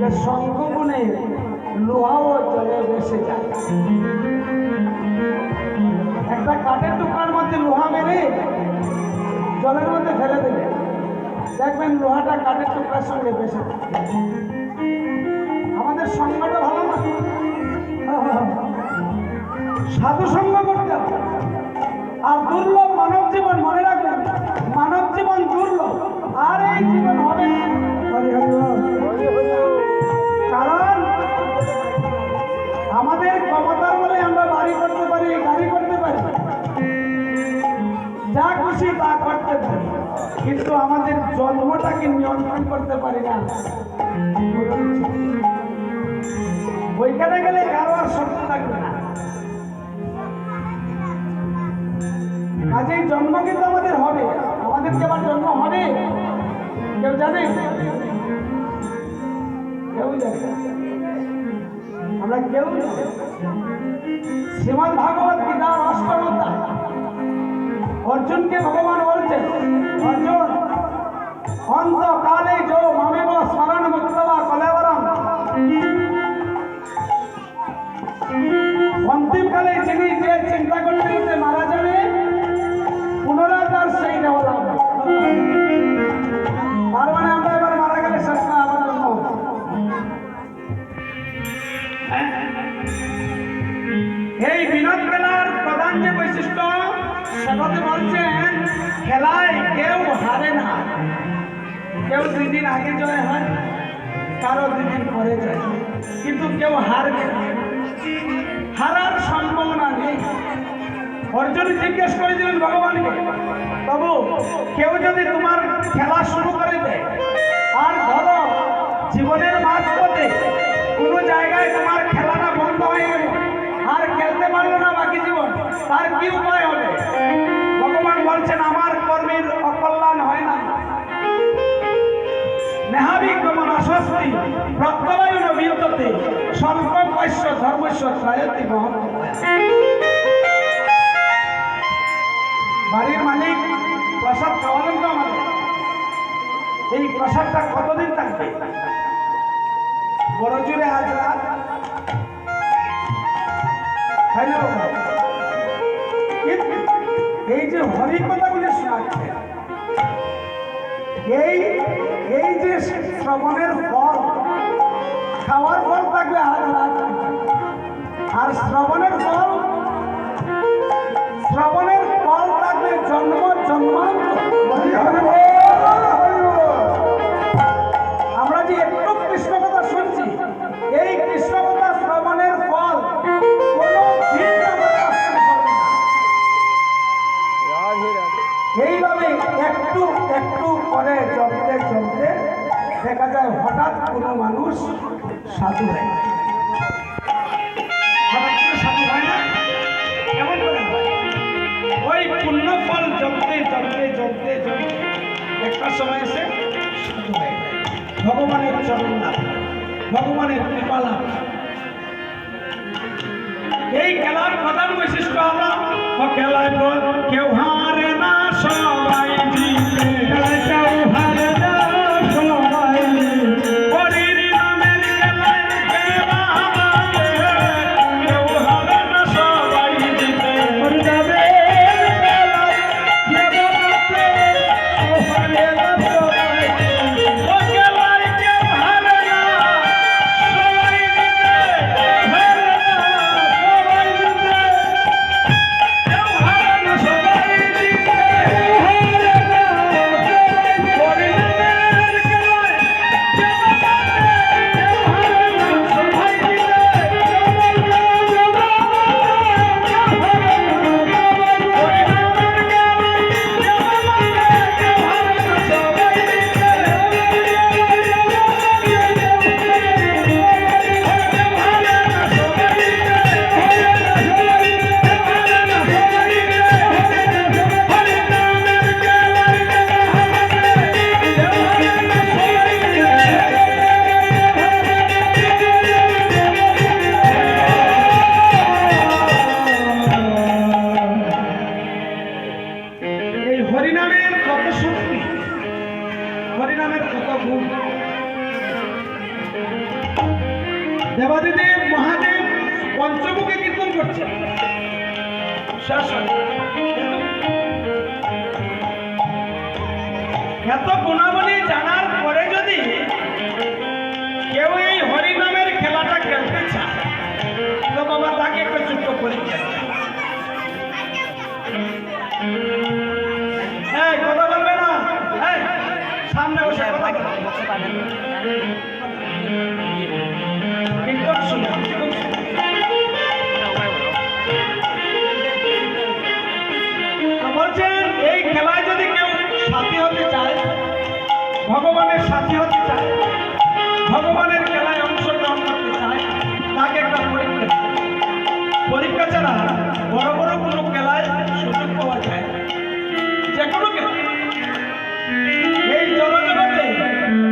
যে শঙ্খগুণে লোহাও জলে ভেসে যায়। একটা কাঠের টুকরার মধ্যে লোহা মেরে জলের মধ্যে ফেলে দেবে দেখবেন লোহাটা কাঠের টুকরার সঙ্গে যায়। আমাদের সঙ্গটা ভালো না? সাধু সঙ্গ খুশি তা করতে পারি, কিন্তু আমাদের জন্মটাকে নিয়ন্ত্রণ করতে পারি না। ওইখানে গেলে কারও আর শক্তি থাকবে না। কাজেই জন্ম কিন্তু আমাদের হবে। আমাদের কি আবার জন্ম হবে? কেউ জানে? কেউ জানে? আমরা কেউ। শ্রীমদ ভাগবত গীতার অষ্টম অধ্যায়। অর্জুনকে ভগবান বলছেন অর্জুন অন্তকালে যো মামেব স্মরণ মুক্তবা কলেবরম আগে জয় হয় কারও দুই দিন পরে যায় কিন্তু কেউ হারবে হারার সম্ভাবনা নেই। অর্জুন জিজ্ঞেস করেছিলেন ভগবানকে তবু কেউ যদি তোমার খেলা শুরু করে দেয়, আর ধরো জীবনের মাঝপথে কোনো জায়গায় তোমার খেলাটা বন্ধ হয়ে গেল, আর খেলতে পারল না বাকি জীবন, তার কি উপায় হবে? ভগবান বলছেন, আমার কর্মীর নেহাবিক্রমণ অস্বস্তি প্রত্যবায়ন বিদ্যতে স্বল্প পৈশ্য ধর্মস্য ত্রায়তি মহত্ব বাড়ির মালিক প্রসাদ খাওয়ালেন তো আমাদের। এই প্রসাদটা কতদিন থাকবে? বড় জোরে আজ রাত। এই যে হরি কথাগুলি শোনাচ্ছে, এই এই যে শ্রবণের ফল, খাওয়ার ফল থাকবে আর আর শ্রবণের ফল শ্রবণের ফল থাকবে জন্ম, জন্মান্তর। সাধু হয়। সাধু হয় না? কেমন করে ওই পুণ্য জমতে জমতে জমতে জমতে একটা সময় এসে সাধু হয়ে ভগবানের চরণ লাভ ভগবানের কৃপা লাভ এই খেলার প্রধান বৈশিষ্ট্য ও খেলায় কেউ হারে না সবাই জিতে। ভগবানের সাথী হতে চায়। ভগবানের খেলায় অংশগ্রহণ করতে চায়, তাকে একটা পরীক্ষা পরীক্ষা ছাড়া বড় বড় কোনো খেলায় সুযোগ পাওয়া যায় যে কোনো এই জনজগতে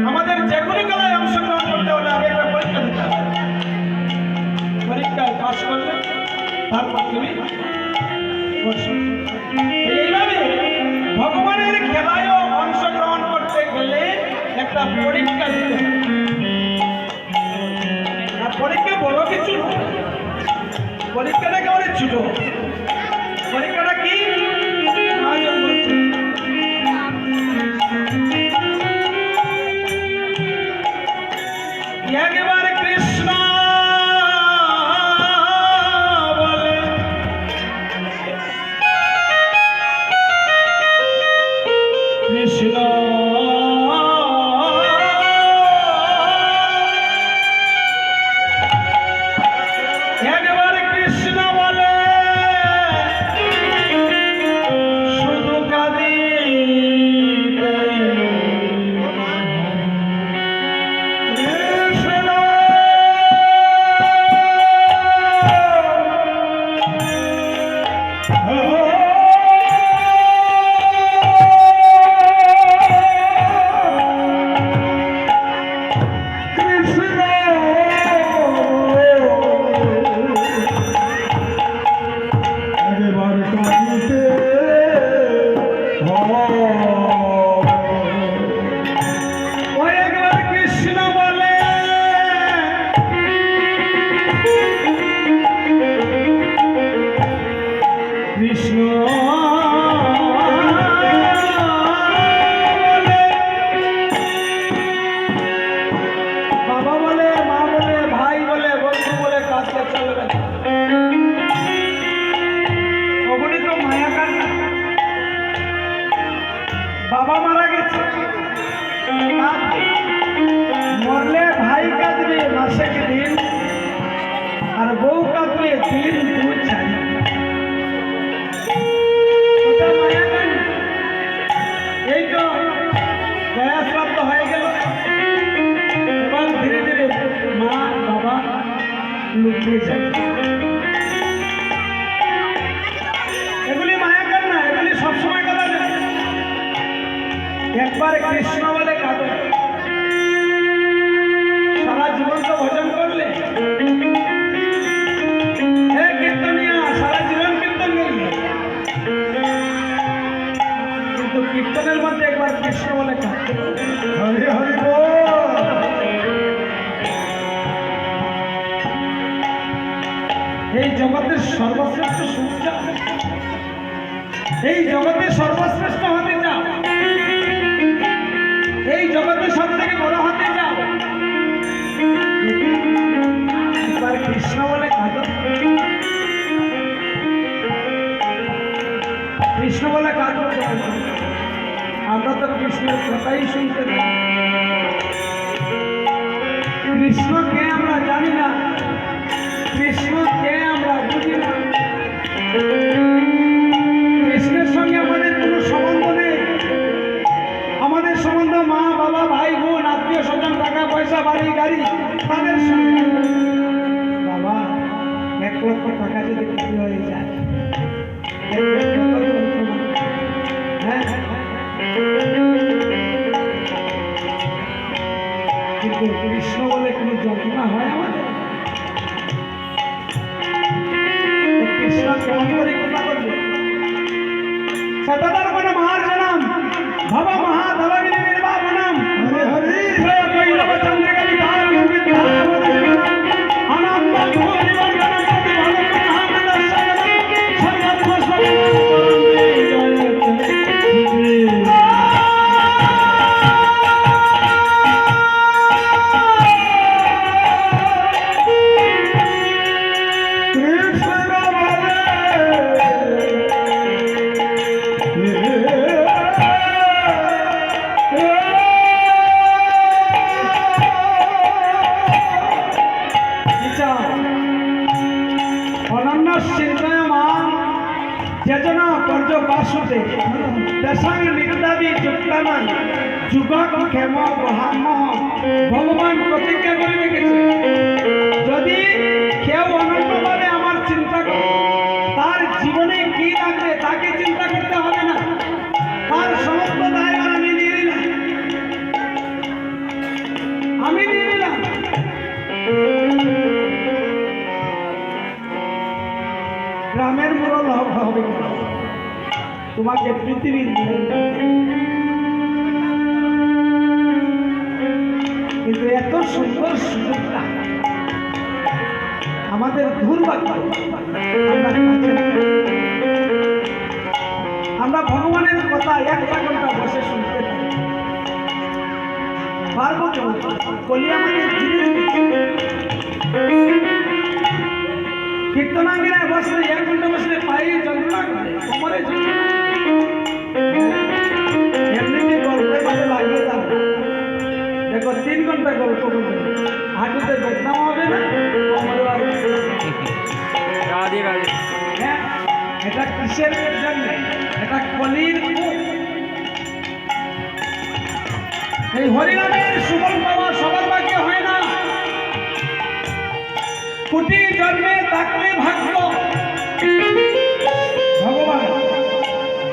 আমাদের যে কোনো খেলায় অংশগ্রহণ করতে হলে আগে একটা পরীক্ষা দিতে হবে। পরীক্ষায় পাশ করলে তারপর তুমি বসো পরীক্ষা পরীক্ষা বড় কিছু পরীক্ষাটা কেমন ছিল? পরীক্ষাটা এই জগতের সর্বশ্রেষ্ঠ সূর্য এই জগতে সর্বশ্রেষ্ঠ হতে চাও। এই জগতে সব থেকে বড় হতে চাও। কৃষ্ণ বলে কৃষ্ণ বলে আমরা তো কৃষ্ণের কথাই শুনতে কৃষ্ণকে পয়সা বাড়ি গাড়ি তাদের বাবা এক লক্ষ টাকা যদি হয়ে যায় জীবনে কি লাগবে তাকে চিন্তা করতে হবে না। তার সমস্ত দায়ভার আমি নিয়ে নিলাম। আমি নিয়ে নিলাম। গ্রামের মোড়ল হবে তোমাকে পৃথিবীর কিন্তু এত সুন্দর সুযোগটা আমাদের দুর্ভাগ্য আমরা ভগবানের কথা একটা ঘণ্টা বসে শুনতে পারব কেমন বসলে এক ঘণ্টা বসলে পায়ে যন্ত্রণা করে। দেখো তিন ঘণ্টা গল্প করবে হাঁটুতে বেদনাও হবে না? কোমরে রাধে রাধে। হ্যাঁ এটা কিসের জন্য? এটা কলির। এই হরিনামের সুবল পাওয়া সবার ভাগ্যে হয় না। কোটি জন্মে থাকলে ভাগ্য। ভগবান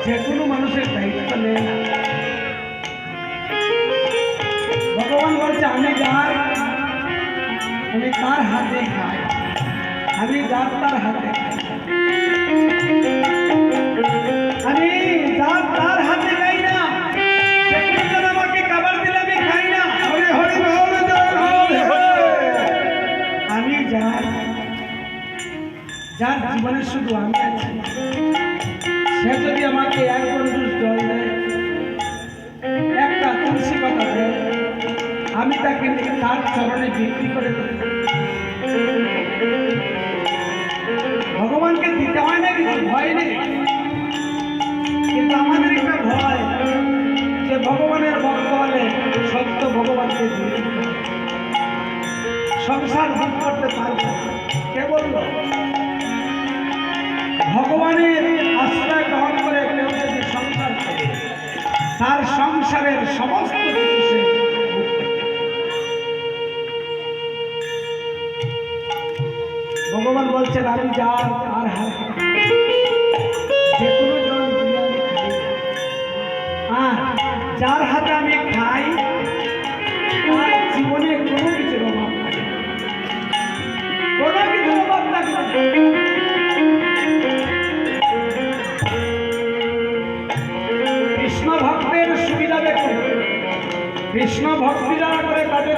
যে কোনো মানুষের দায়িত্ব নেয় না। আমি যার আমি তার হাতে খাই আমি যার তার হাতে আমি যার তার হাতে খাই না আমাকে খাবার দিলে আমি খাই না আমি যার যার জীবনে শুধু আমি আছি তার চরণে বিক্রি করে ভগবানকে দিতে হয় না, কিছু ভয় নেই। কিন্তু আমাদের একটা ভয়, যে ভগবানের ভক্ত হলে সত্য ভগবানকে দিয়ে সংসার ভোগ করতে পারবে কে বলল? ভগবানের আশ্রয় গ্রহণ করে কেউ যদি সংসার করে, তার সংসারের সমস্ত কিছু বলছেন আমি যার আর আর যার হাতে আমি খাই জীবনে কোনো কিছুর কৃষ্ণ ভক্তের সুবিধা দেখুন কৃষ্ণ ভক্তি করে তাদের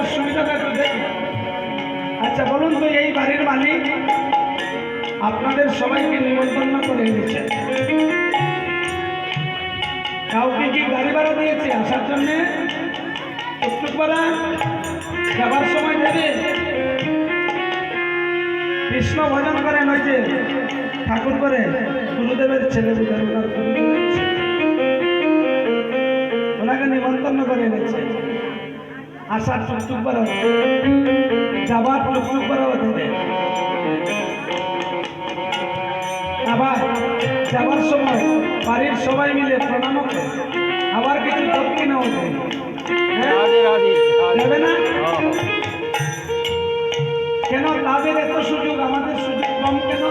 একটু দেখুন আচ্ছা বলুন তো এই বাড়ির মালিক আপনাদের সবাইকে নিমন্ত্রণ করে এনেছেন কাউকে কি গাড়ি ভাড়া দিয়েছে আসার জন্যে? টুকটুক ভাড়া যাবার সময় দেবে কৃষ্ণ ভজন করেন ওই যে ঠাকুর করে, গুরুদেবের ছেলে। ওনাকে নিমন্ত্রণ করে এনেছে। আসার টুকটুক ভাড়া যাবার টুকটুক দেবে আবার যাবার সময় বাড়ির সবাই মিলে প্রণাম করে আবার কিছু দক্ষিণাও দেয় হ্যাঁ? দেবে না? হ্যাঁ। কেন তাদের এত সুযোগ আমাদের সুযোগ কম কেন?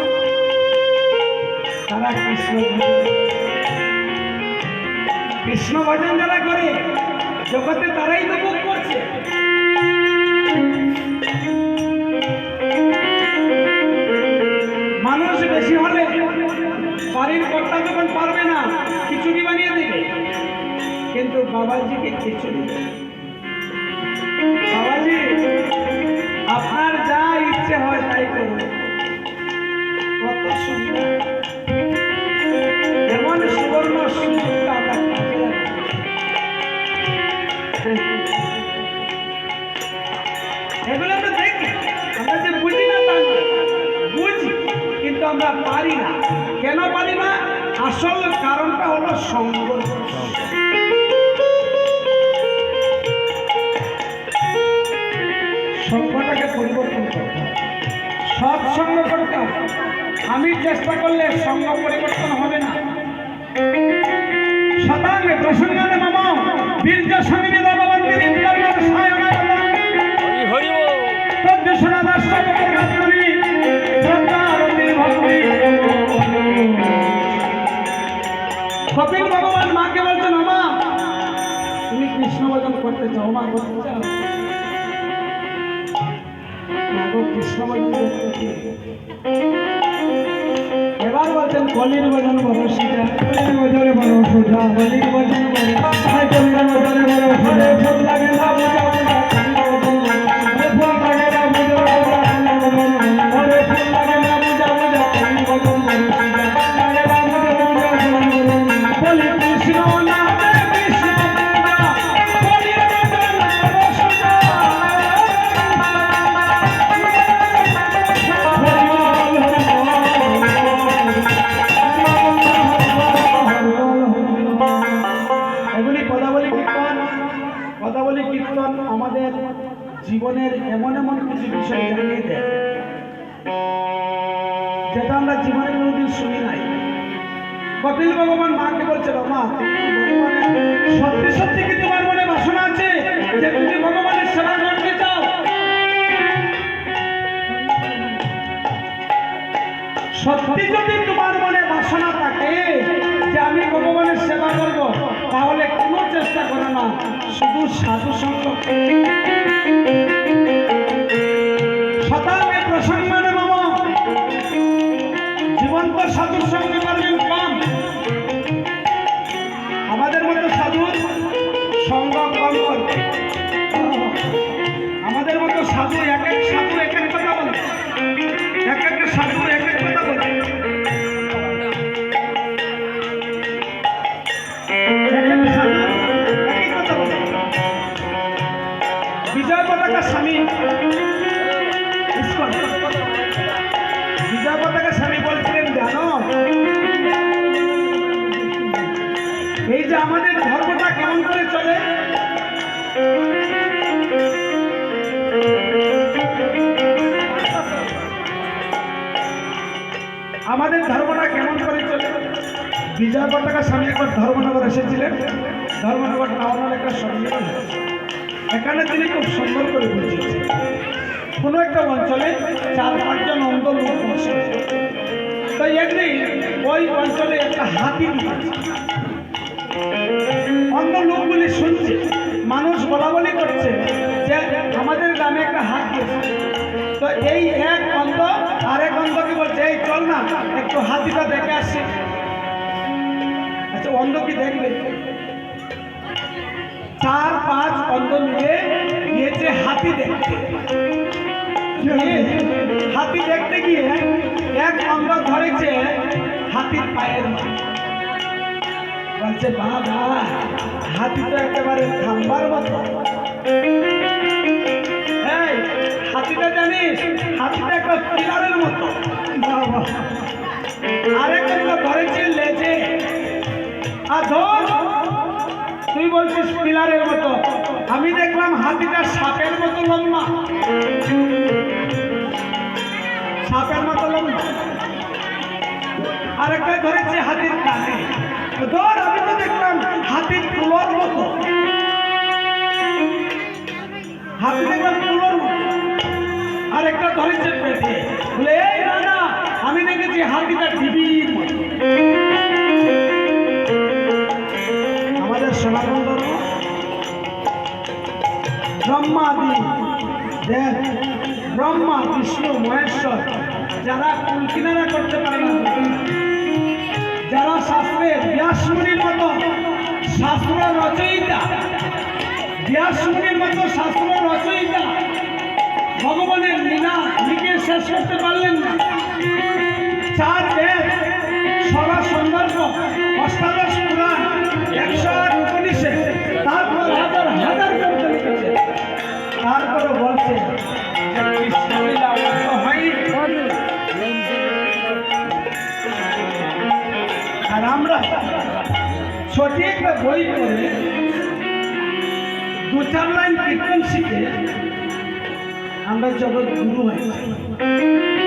তারা কৃষ্ণ কৃষ্ণ ভজন যারা করে জগতে তারাই তো ভোগ করছে। বাবাজিকে খিচুড়ি। আমি চেষ্টা করলে সঙ্গ পরিবর্তন হবে না। শতাঙ্গে প্রসঙ্গানে মম বীর্য সঙ্গীতা ভবন্তি নিত্যম সায়না হরি হরি বল। তদ্দেশনা রাষ্ট্রপতি গাত্রী শ্রদ্ধারতি ভক্তি। কপিল ভগবান মাকে বলছেন মা তুমি কৃষ্ণ ভজন করতে চাও মা করতে চাও? কৃষ্ণ ভজন করতে চাই। বজন করো সেটা কলির ভজনে বড় সোজা বলির বজন করো হাই বড় সোজা ফুল লাগে না সত্যি যদি তোমার মনে বাসনা থাকে যে আমি ভগবানের সেবা করব, তাহলে কোনো চেষ্টা করো না। শুধু সাধু সঙ্গ। ধর্মনগর এসেছিলেন ধর্মনগর টাউনের একটা সম্মেলন এখানে তিনি খুব সুন্দর করে বুঝিয়েছেন কোনো একটা অঞ্চলে চার পাঁচজন অন্ধ লোক বাস। করে। তো একদিন ওই অঞ্চলে একটা হাতি দিয়েছে অন্ধ লোকগুলি শুনছে, মানুষ বলা বলি করছে যে আমাদের গ্রামে একটা হাত গেছে তো এই এক অন্ধ আর এক অন্ধকে বলছে, এই চল না, একটু হাতিটা দেখে আসছে আচ্ছা অন্ধ কি দেখবে? চার পাঁচ অন্ধ মিলে গিয়েছে হাতি দেখতে। হাতি দেখতে গিয়ে এক অন্ধ ধরেছে হাতির পায়ের বলছে, বাবা, হাতি তো একেবারে খাম্বার মতো। হাতিটা জানিস, হাতিটা একটা পিলারের মতো। বাবা। বলছিস পিলারের মতো? আমি দেখলাম হাতিটা সাপের মতো লম্বা। সাপের মতো লম্বা। আরেকটা ধরেছে হাতির ধর, আমি তো দেখলাম হাতির তুলোর মতো। হাতি দেখলাম তুলোর মতো। আরেকটা ধরেছে পেটে। বলে, এই রানা, আমি দেখেছি হাতিটা টিভির মতো। আমাদের সনাতন ব্রহ্মাদি দেব, ব্রহ্মা বিষ্ণু মহেশ্বর, যারা কুলকিনারা করতে পারে না, যারা শাস্ত্রের ব্যাসমুনির মতো শাস্ত্র রচয়িতা, ব্যাসমুনির মতো শাস্ত্র রচয়িতা ভগবানের লীলা লিখে শেষ করতে পারলেন না। চার বেদ সরা সন্দর্ভ, অষ্টাদশ পুরাণ, একশো আট তারপরে বলছে যে কৃষ্ণলীলা অন্ত হয়নি আর আমরা একটা বই পড়ে দু চার লাইন কীর্তন শিখে আমরা জগৎ গুরু হয়েছি